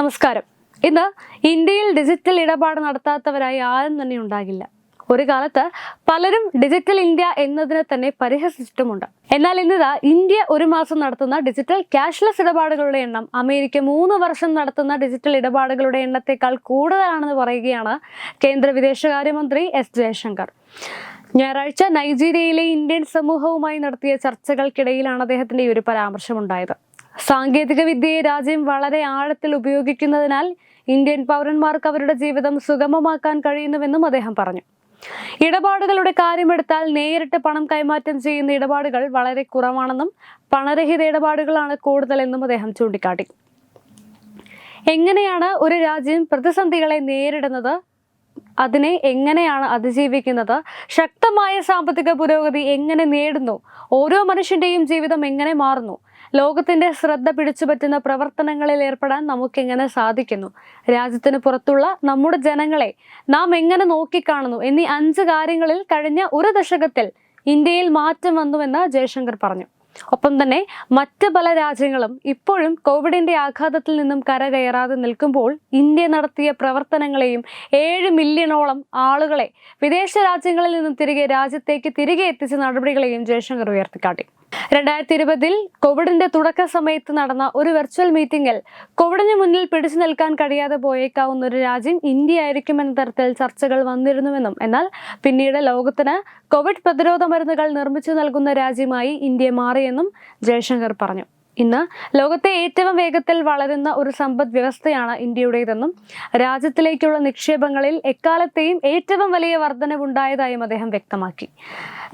നമസ്കാരം. ഇന്ന് ഇന്ത്യയിൽ ഡിജിറ്റൽ ഇടപാട് നടത്താത്തവരായി ആരും തന്നെ ഉണ്ടാകില്ല. ഒരു കാലത്ത് പലരും ഡിജിറ്റൽ ഇന്ത്യ എന്നതിനെ തന്നെ പരിഹസിച്ചിട്ടുമുണ്ട്. എന്നാൽ ഇന്നിതാ ഇന്ത്യ ഒരു മാസം നടത്തുന്ന ഡിജിറ്റൽ ക്യാഷ്ലെസ് ഇടപാടുകളുടെ എണ്ണം അമേരിക്ക മൂന്ന് വർഷം നടത്തുന്ന ഡിജിറ്റൽ ഇടപാടുകളുടെ എണ്ണത്തെക്കാൾ കൂടുതലാണെന്ന് പറയുകയാണ് കേന്ദ്ര വിദേശകാര്യമന്ത്രി എസ് ജയശങ്കർ. ഞായറാഴ്ച നൈജീരിയയിലെ ഇന്ത്യൻ സമൂഹവുമായി നടത്തിയ ചർച്ചകൾക്കിടയിലാണ് അദ്ദേഹത്തിന്റെ ഈ ഒരു പരാമർശമുണ്ടായത്. സാങ്കേതിക വിദ്യയെ രാജ്യം വളരെ ആഴത്തിൽ ഉപയോഗിക്കുന്നതിനാൽ ഇന്ത്യൻ പൗരന്മാർക്ക് അവരുടെ ജീവിതം സുഗമമാക്കാൻ കഴിയുന്നുവെന്നും അദ്ദേഹം പറഞ്ഞു. ഇടപാടുകളുടെ കാര്യമെടുത്താൽ നേരിട്ട് പണം കൈമാറ്റം ചെയ്യുന്ന ഇടപാടുകൾ വളരെ കുറവാണെന്നും പണരഹിത ഇടപാടുകളാണ് കൂടുതലെന്നും അദ്ദേഹം ചൂണ്ടിക്കാട്ടി. എങ്ങനെയാണ് ഒരു രാജ്യം പ്രതിസന്ധികളെ നേരിടുന്നത്? അതിനെ എങ്ങനെയാണ് അതിജീവിക്കുന്നത്? ശക്തമായ സാമ്പത്തിക പുരോഗതി എങ്ങനെ നേടുന്നു? ഓരോ മനുഷ്യന്റെയും ജീവിതം എങ്ങനെ മാറുന്നു? ലോകത്തിന്റെ ശ്രദ്ധ പിടിച്ചുപറ്റുന്ന പ്രവർത്തനങ്ങളിൽ ഏർപ്പെടാൻ നമുക്കെങ്ങനെ സാധിക്കുന്നു? രാജ്യത്തിന് പുറത്തുള്ള നമ്മുടെ ജനങ്ങളെ നാം എങ്ങനെ നോക്കിക്കാണുന്നു? എന്നീ അഞ്ച് കാര്യങ്ങളിൽ കഴിഞ്ഞ ഒരു ദശകത്തിൽ ഇന്ത്യയിൽ മാറ്റം വന്നുവെന്ന് ജയശങ്കർ പറഞ്ഞു. ഒപ്പം തന്നെ മറ്റ് പല രാജ്യങ്ങളും ഇപ്പോഴും കോവിഡിന്റെ ആഘാതത്തിൽ നിന്നും കരകയറാതെ നിൽക്കുമ്പോൾ ഇന്ത്യ നടത്തിയ പ്രവർത്തനങ്ങളെയും ഏഴ് മില്യണോളം ആളുകളെ വിദേശ രാജ്യങ്ങളിൽ നിന്നും തിരികെ രാജ്യത്തേക്ക് തിരികെ എത്തിച്ച നടപടികളെയും ജയശങ്കർ ഉയർത്തിക്കാട്ടി. രണ്ടായിരത്തി ഇരുപതിൽ കോവിഡിന്റെ തുടക്ക സമയത്ത് നടന്ന ഒരു വെർച്വൽ മീറ്റിംഗിൽ കോവിഡിന് മുന്നിൽ പിടിച്ചു നിൽക്കാൻ കഴിയാതെ പോയേക്കാവുന്ന ഒരു രാജ്യം ഇന്ത്യ ആയിരിക്കും എന്ന തരത്തിൽ ചർച്ചകൾ വന്നിരുന്നുവെന്നും എന്നാൽ പിന്നീട് ലോകത്തിന് കോവിഡ് പ്രതിരോധ മരുന്നുകൾ നിർമ്മിച്ചു നൽകുന്ന രാജ്യമായി ഇന്ത്യ മാറിയെന്നും ജയശങ്കർ പറഞ്ഞു. ഇന്ന് ലോകത്തെ ഏറ്റവും വേഗത്തിൽ വളരുന്ന ഒരു സമ്പദ് വ്യവസ്ഥയാണ് ഇന്ത്യയുടേതെന്നും രാജ്യത്തിലേക്കുള്ള നിക്ഷേപങ്ങളിൽ എക്കാലത്തെയും ഏറ്റവും വലിയ വർധനവുണ്ടായതായും അദ്ദേഹം വ്യക്തമാക്കി.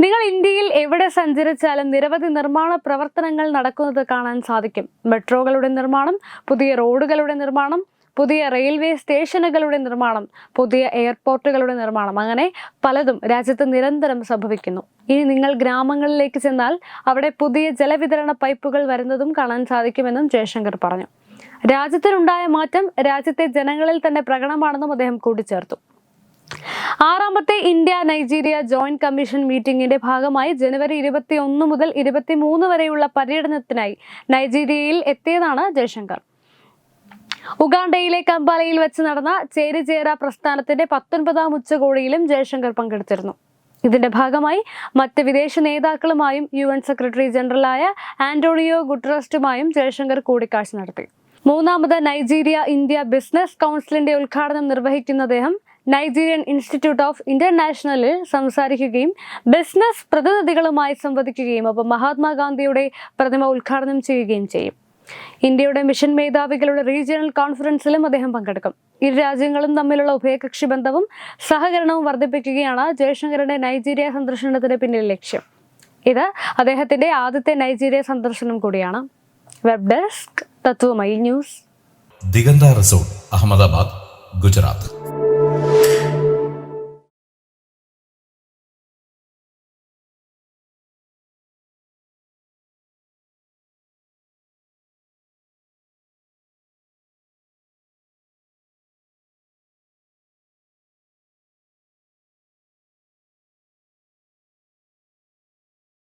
നിങ്ങൾ ഇന്ത്യയിൽ എവിടെ സഞ്ചരിച്ചാലും നിരവധി നിർമ്മാണ പ്രവർത്തനങ്ങൾ നടക്കുന്നത് കാണാൻ സാധിക്കും. മെട്രോകളുടെ നിർമ്മാണം പുതിയ റോഡുകളുടെ നിർമ്മാണം പുതിയ റെയിൽവേ സ്റ്റേഷനുകളുടെ നിർമ്മാണം പുതിയ എയർപോർട്ടുകളുടെ നിർമ്മാണം അങ്ങനെ പലതും രാജ്യത്ത് നിരന്തരം സംഭവിക്കുന്നു. ഇനി നിങ്ങൾ ഗ്രാമങ്ങളിലേക്ക് ചെന്നാൽ അവിടെ പുതിയ ജലവിതരണ പൈപ്പുകൾ വരുന്നതും കാണാൻ സാധിക്കുമെന്നും ജയശങ്കർ പറഞ്ഞു. രാജ്യത്തിനുണ്ടായ മാറ്റം രാജ്യത്തെ ജനങ്ങളിൽ തന്നെ പ്രകടമാണെന്നും അദ്ദേഹം കൂട്ടിച്ചേർത്തു. ആറാമത്തെ ഇന്ത്യ നൈജീരിയ ജോയിന്റ് കമ്മീഷൻ മീറ്റിംഗിന്റെ ഭാഗമായി ജനുവരി ഇരുപത്തി ഒന്ന് മുതൽ ഇരുപത്തി മൂന്ന് വരെയുള്ള പര്യടനത്തിനായി നൈജീരിയയിൽ എത്തിയതാണ് ജയശങ്കർ. ഉഗാണ്ടയിലെ കമ്പാലയിൽ വെച്ച് നടന്ന ചേരിചേര പ്രസ്ഥാനത്തിന്റെ പത്തൊൻപതാം ഉച്ചകോടിയിലും ജയശങ്കർ പങ്കെടുത്തിരുന്നു. ഇതിന്റെ ഭാഗമായി മറ്റ് വിദേശ നേതാക്കളുമായും യു എൻ സെക്രട്ടറി ജനറലായ ആന്റോണിയോ ഗുട്രസ്റ്റുമായും ജയശങ്കർ കൂടിക്കാഴ്ച നടത്തി. മൂന്നാമത് നൈജീരിയ ഇന്ത്യ ബിസിനസ് കൗൺസിലിന്റെ ഉദ്ഘാടനം നിർവഹിക്കുന്ന അദ്ദേഹം നൈജീരിയൻ ഇൻസ്റ്റിറ്റ്യൂട്ട് ഓഫ് ഇന്റർനാഷണലിൽ സംസാരിക്കുകയും ബിസിനസ് പ്രതിനിധികളുമായി സംവദിക്കുകയും ഒപ്പം മഹാത്മാഗാന്ധിയുടെ പ്രതിമ ഉദ്ഘാടനം ചെയ്യുകയും ചെയ്യും. ഇന്ത്യയുടെ മിഷൻ മേധാവികളുടെ റീജിയണൽ കോൺഫറൻസിലും അദ്ദേഹം പങ്കെടുക്കും. ഇരു രാജ്യങ്ങളും തമ്മിലുള്ള ഉഭയകക്ഷി ബന്ധവും സഹകരണവും വർദ്ധിപ്പിക്കുകയാണ് ജയശങ്കറിന്റെ നൈജീരിയ സന്ദർശനത്തിന് പിന്നിൽ ലക്ഷ്യം. ഇത് അദ്ദേഹത്തിന്റെ ആദ്യത്തെ നൈജീരിയ സന്ദർശനം കൂടിയാണ്. Web desk Tatwamayi news. Diganta resort Ahmedabad Gujarat.